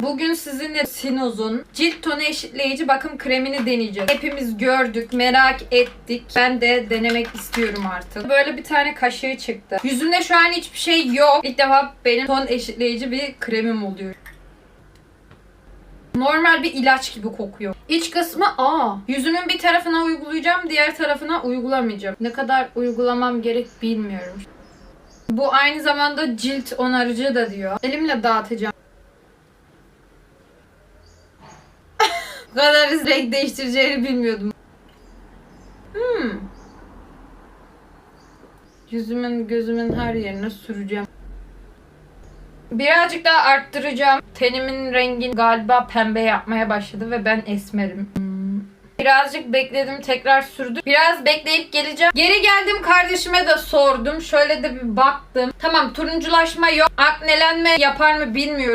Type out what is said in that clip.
Bugün sizinle Sinoz'un cilt tonu eşitleyici bakım kremini deneyeceğiz. Hepimiz gördük, merak ettik. Ben de denemek istiyorum artık. Böyle bir tane kaşığı çıktı. Yüzümde şu an hiçbir şey yok. İlk defa benim ton eşitleyici bir kremim oluyor. Normal bir ilaç gibi kokuyor. İç kısmı aa. Yüzümün bir tarafına uygulayacağım, diğer tarafına uygulamayacağım. Ne kadar uygulamam gerek bilmiyorum. Bu aynı zamanda cilt onarıcı da diyor. Elimle dağıtacağım. Kadar renk değiştireceğini bilmiyordum. Hmm. Yüzümün, gözümün her yerine süreceğim. Birazcık daha arttıracağım. Tenimin rengini galiba pembe yapmaya başladı ve ben esmerim. Hmm. Birazcık bekledim tekrar sürdüm. Biraz bekleyip geleceğim. Geri geldim kardeşime de sordum. Şöyle de bir baktım. Tamam turunculaşma yok. Aknelenme yapar mı bilmiyorum.